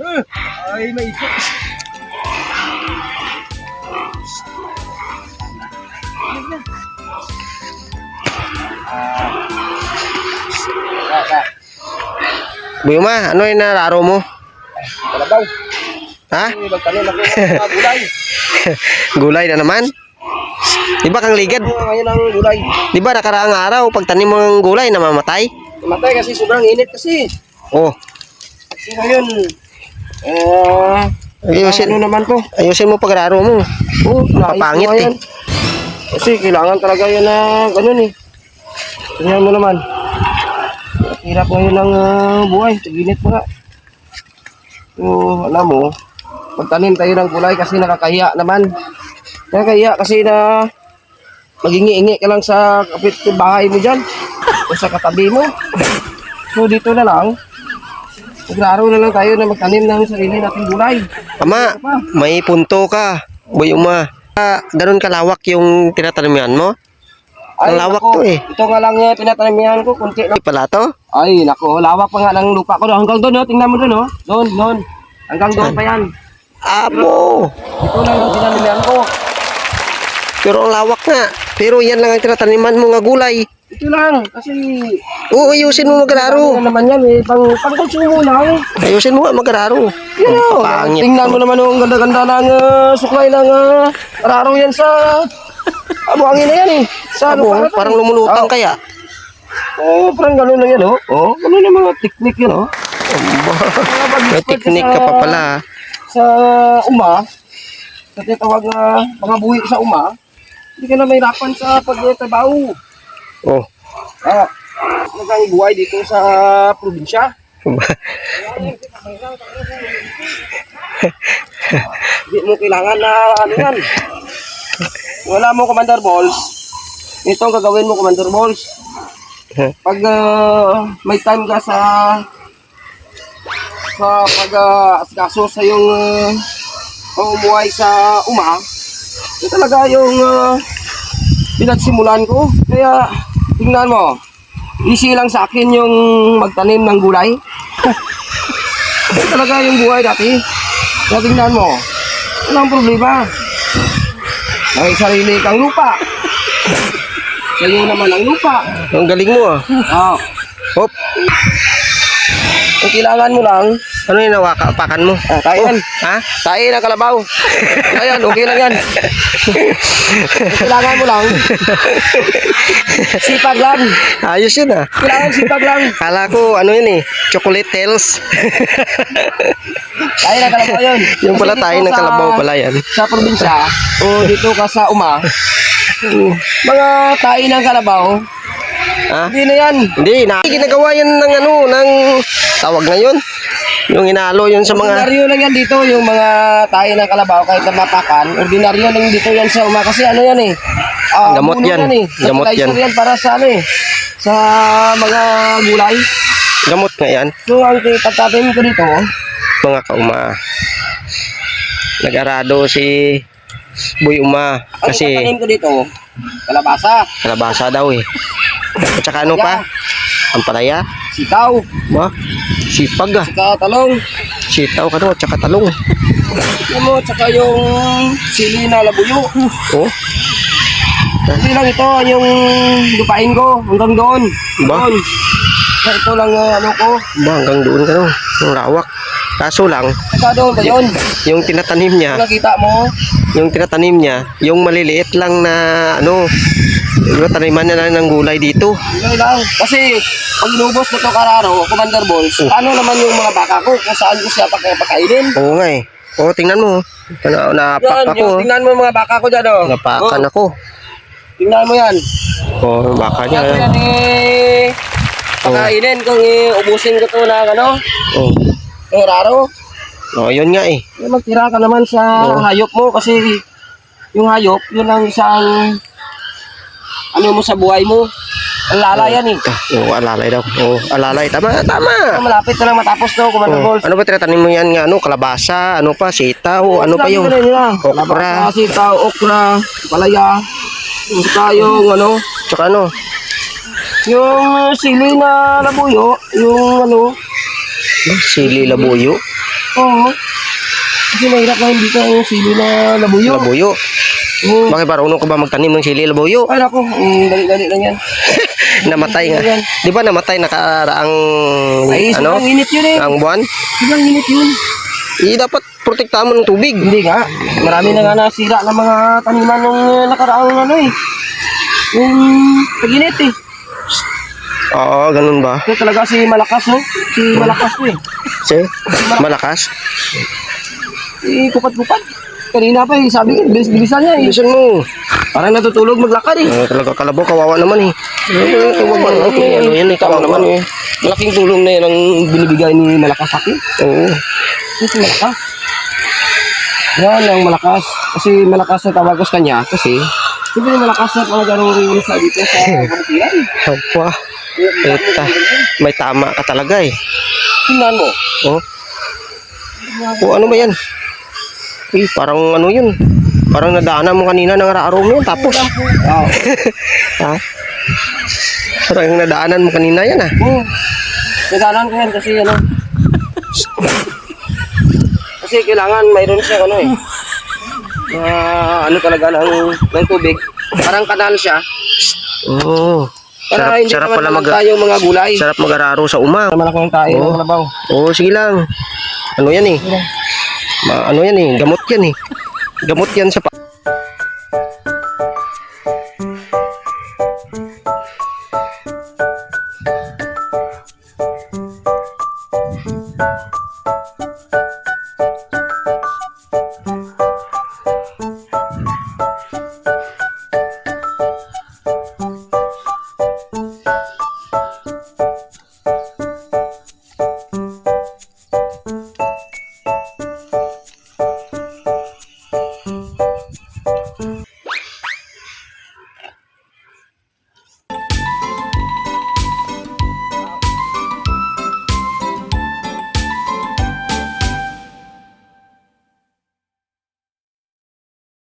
Ay, may isa. Buyuma, ano yung nararo mo? Kalabaw. Ha? Magtanong ako ng gulay. Gulay na naman? Di ba kang ligad? Ngayon ang gulay? Di ba nakaraang araw, pag tanim mo ng gulay, namamatay? Matay kasi sobrang init kasi. Oh, Kasi ngayon, eh, ayusin, ano naman to? ayusin mo pagraro mo. Oh, Papangit nais ko yan. Kasi kailangan talaga yan na ganun eh. Tingnan mo naman. Hirap ngayon ng ah, buhay. Taginit pa nga. So, alam mo, pagtanim tayo ng gulay kasi nakakahiya naman. Nakakahiya kasi na magingi-ingi ka lang sa kapit bahay mo dyan. O sa katabi mo. So, dito na lang. Maglaro na lang tayo na magtanim ng sarili nating gulay. Ama, may punto ka. Buyuma. Ah, ganun kalawak yung tinatanimihan mo? Ang lawak to eh. Ito nga lang uh, tinatanimihan ko, kunti lang. Di pala to? Ay, nako, lawak pa nga ng lupa ko. Hanggang doon, oh. tingnan mo doon, oh. Doon, doon. Hanggang doon pa yan. Abo! Ito lang yung tinanimihan ko. Pero ang lawak nga. Pero yan lang ang tinataniman mo nga gulay. Ito lang, kasi... Oo, ayusin mo Ano magraro. naman yan, eh. Pang, pang konsumo lang. Ayusin mo nga magraro. Yan, oh. Pangit. Tingnan mo naman, oh, ang ganda-ganda ng uh, suklay ng uh, raro yan sa... Abuangin na yan, eh. Sa Abo, ano, parang lumulutang kaya. Oh, parang gano'n na yan, oh. Oh, gano'n na mga teknik yan, oh. May teknik ka pa pala. ah. sa uma, sa tinatawag na mga buhi sa uma, hindi ka na mahirapan sa pagtrabaho. Oh. Ah, nagang buhay dito sa probinsya. Hindi mo kailangan na ano yan. Wala mo Commander Balls. Ito ang gagawin mo Commander Balls. Pag ah, may time ka sa sa pag uh, asikaso sa yung uh, pamumuhay sa uma, ito talaga yung uh, pinagsimulan ko. Kaya tingnan mo, easy lang sa akin yung magtanim ng gulay. ito talaga yung buhay dati. Kaya tingnan mo, walang problema. May sarili kang lupa. Sa'yo naman ang lupa. Ang galing mo ah. Ah, Hop. Ang kailangan mo lang, Ano yung nawaka-apakan mo? ah, kain. Ha? Tayo ng kalabaw. Ayan, okay lang yan. Kailangan mo lang. Sipag lang. Ayos yun ah. Kailangan sipag lang. Kala ko ano yun eh. Chocolate tails. Tayo ng kalabaw yun. yung pala tayo ng kalabaw pala yan. Sa probinsya, o dito ka sa uma, mga tayo ng kalabaw, Ha? hindi na yan. Hindi, na ginagawa yan ng ano, ng tawag na yun. Yung inalo yun sa mga... Ordinaryo lang yan dito, yung mga tayo ng kalabaw, kahit na mapakan, ordinaryo lang dito yan sa uma. Kasi ano yan eh, ah, Gamot puno yan. eh. Gamot yan. yan para sa ano eh, sa mga gulay. Gamot nga yan, So, ang pagtatim ko dito, mga kauma. Nag-arado si Boy Uma ang kasi pagtatim ko dito, kalabasa, kalabasa daw eh. At saka ano pa? Ang palaya? sitaw, Ba? Sipag ah. saka talong, Sitaw ka no, at saka talong. Mo, tsaka yung sili na labuyo. Oh, Hindi lang ito, yung lupain ko, hanggang doon. Ba? Doon. Ito lang uh, ano ko, ba hanggang doon ka no, yung lawak. Kaso lang, doon ba yun? yung tinatanim niya, Kung nakita mo, yung tinatanim niya, yung maliliit lang na ano, yung taniman niya lang ng gulay dito. yun lang. Kasi, pag inubos na ito kararo, Commander Balls, paano naman yung mga baka ko kung saan ko siya paka- pakainin? Oo nga eh. Oo, tingnan mo. Na, napak Yan, ako. yung tingnan mo yung mga baka ko dyan, oh. Napakan Oh, ako. Tingnan mo yan. Oo, baka niya. Yan ko yan eh, pakainin kung eh, ubusin ko to na ano, Oo. Yung raro. Oo, yun nga eh. Eh, magtira ka naman sa Oo. hayop mo kasi yung hayop, yun ang isang ano mo sa buhay mo. Ang lala yan eh. Ah, Oo, alalay daw. Oo, alalay. Tama, tama. Ah, Malapit na lang matapos to, Commander Oo. Balls. Ano ba tinatanim mo yan nga? Ano, kalabasa? Ano pa? Sitaw? Ano pa yung... Okra. Okra. Sitaw, okra, palaya. Yung ano, Tsaka ano? yung sili na labuyo, yung ano, Sili labuyo. Oo. Kasi mahirap na hindi ka yung sili na labuyo. Labuyo. Oo. Bakit marunong ka ba magtanim ng sili labuyo? Ay, naku. Mm, dali-dali lang yan. Namatay nga. Di ba namatay nakaraang Ay, ano? sobrang init yun eh. Ang buwan? Sobrang init yun. Eh, dapat protektahan mo ng tubig. Hindi nga. Marami na nga nasira ng mga taniman nung uh, nakaraang ano eh. Yung pag-init eh. Oo, ganun ba? Ito talaga si Malakas no? Si Malakas to eh. Si? Malakas? Si Kupat-Kupat. Kanina pa eh, sabi ko, bilis-bilisan niya eh. Bilisan mo. Parang natutulog maglakad eh. Eh, talaga kalabaw, kawawa naman eh. Eh, kawawa naman. eh. Ano yan eh, kawawa naman eh. Malaking tulong na yun ang binibigay ni Malakas sa akin. Oo. Si Malakas. Yan ang Malakas. Kasi Malakas na tawag ko sa kanya. Kasi, siyempre Malakas na talaga nung sa dito sa Kamutiran. Hapa. Eta. May tama ka talaga eh. Tingnan mo. Oh. Oh, ano ba yan? Eh, parang ano yun? Parang nadaanan mo kanina ng mo yun. Tapos, Ah, ha? Parang nadaanan mo kanina yan ah. Oo. Nagalan ko yan kasi ano. kasi kailangan mayroon siya ano eh. Mga ano talaga ng, ng tubig. Parang kanal siya. Oo. Para Sarap, hindi sarap naman pala mag... tayong mga gulay. Sarap mag-araro sa uma. Malaking tayo Oo. ng kalabaw. Oo, sige lang. Ano yan eh? Ma ano yan eh? Gamot yan eh. Gamot yan sa pa...